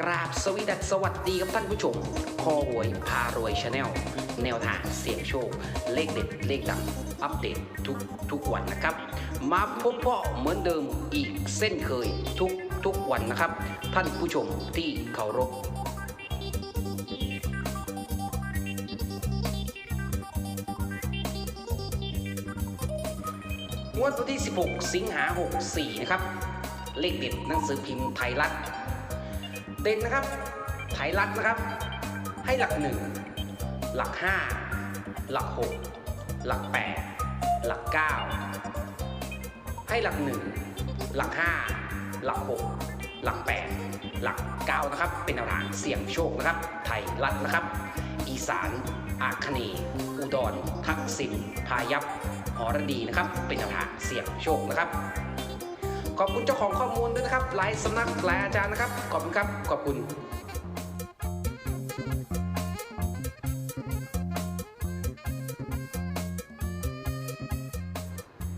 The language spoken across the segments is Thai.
กราบสวีดัสสวัสดีครับท่านผู้ชม คอหวยพารวยชาแนลแนวทางเสี่ยงโชค เลขเด็ด เลขดังอัปเดตทุกทุกวันนะครับ มาพบเพาะเหมือนเดิมอีกเส้นเคยทุกทุกวันนะครับ ท่านผู้ชมที่เคารพงวดวันที่ 16 สิงหา 64 นะครับ เลขเด็ดหนังสือพิมพ์ไทยรัฐ เด่นนะครับไทยรัฐนะครับ ให้หลัก1หลัก5หลัก6หลัก8หลัก9ให้หลัก1หลัก5หลัก6หลัก8หลัก9นะครับ เป็นแนวทางเสี่ยงโชคนะครับ ไทยรัฐนะครับ อีสานอาคเนย์อุดร ทักษิณพายัพหอรดีนะครับ เป็นแนวทางเสี่ยงโชคนะครับ ขอบคุณเจ้าของข้อมูลด้วยนะครับ หลายสำนักหลายอาจารย์นะครับ ขอบคุณครับ ขอบคุณ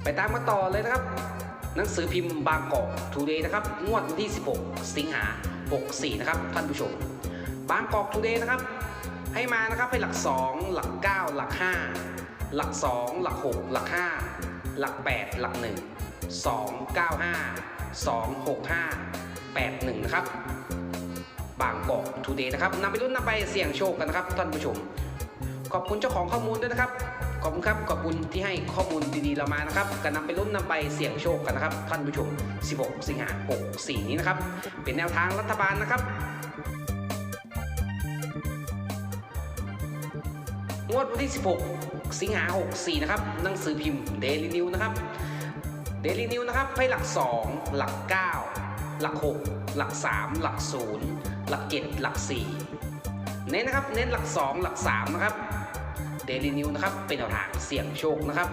ไปตามมาต่อเลยนะครับ หนังสือพิมพ์บางกอกทูเดย์นะครับงวดวันที่ 16 สิงหา 64 นะครับ ท่านผู้ชม บางกอกทูเดย์นะครับ ให้มานะครับให้หลัก 2 หลัก 9 หลัก 5 หลัก 2 หลัก 6 หลัก 5 หลัก 8 หลัก 1 2 9 5 2 6 5 8 1 นะครับ บางกอกทูเดย์นะครับนำไปรุ่นนำไปเสี่ยงโชคกันนะครับท่านผู้ชม ขอบคุณเจ้าของข้อมูลด้วยนะครับ ขอบคุณครับ ขอบคุณที่ให้ข้อมูลดีๆเรามานะครับกันนำไปรุ่นนำไปเสี่ยงโชคกันนะครับ ท่านผู้ชม 16 สิงหา64นี้นะครับ เป็นแนวทางรัฐบาลนะครับงวดวันที่ 16 สิงหา64 นะครับ หนังสือพิมพ์ Daily New นะครับ Daily New นะครับให้หลัก 2 หลัก 9 หลัก 6 หลัก 3 หลัก 0 หลัก 7 หลัก 4 เน้นนะครับ เน้นหลัก 2 หลัก 3 นะครับ Daily New นะครับ เป็นแนวทางเสี่ยงโชคนะครับ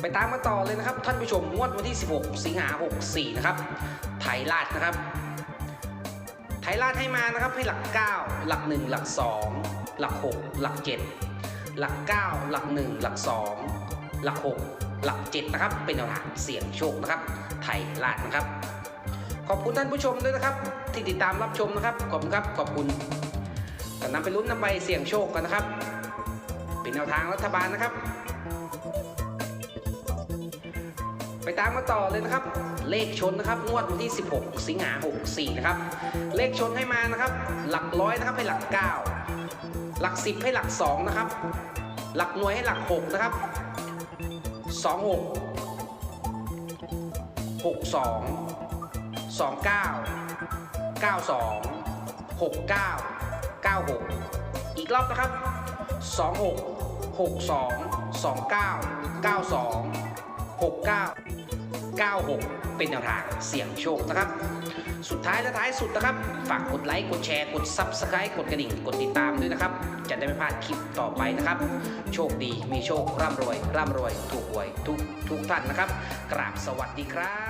ไปตามมาต่อเลยนะครับ ท่านผู้ชมงวดวันที่ 16 สิงหา64 นะครับ ไทยราชนะครับ ไทยราชให้มานะครับให้หลัก 9 หลัก 1 หลัก 2 หลัก 6 หลัก 7 หลัก 9 หลัก 1 หลัก 2 หลัก 6 หลัก 7 นะครับ เป็นแนวทางเสี่ยงโชคนะครับไทยราชนะครับ ขอบคุณท่านผู้ชมด้วยนะครับ ที่ติดตามรับชมนะครับ ขอบคุณครับ ขอบคุณกันนำไปลุ้นนำไปเสี่ยงโชคกันนะครับ เป็นแนวทางรัฐบาลนะครับ ไปตามมาต่อเลยนะครับ เลขชนนะครับงวดวันที่ 16 สิงหา64นะครับเลขชนให้มานะครับ หลักร้อยนะครับให้หลัก 9 หลัก 10 ให้หลัก2นะครับหลักหน่วยให้หลัก 6 นะครับ 26 62 29 92 69 96 อีกรอบนะครับ 26 62 29 92 69 96 เป็นแนวทางเสี่ยงโชคนะครับ สุดท้ายและท้ายสุดนะครับ ฝากกดไลค์ กดแชร์ กด Subscribe กดกระดิ่ง กดติดตามด้วยนะครับ จะได้ไม่พลาดคลิปต่อไปนะครับ โชคดีมีโชคร่ำรวย ร่ำรวย ถูกหวยทุกทุกท่านนะครับ กราบสวัสดีครับ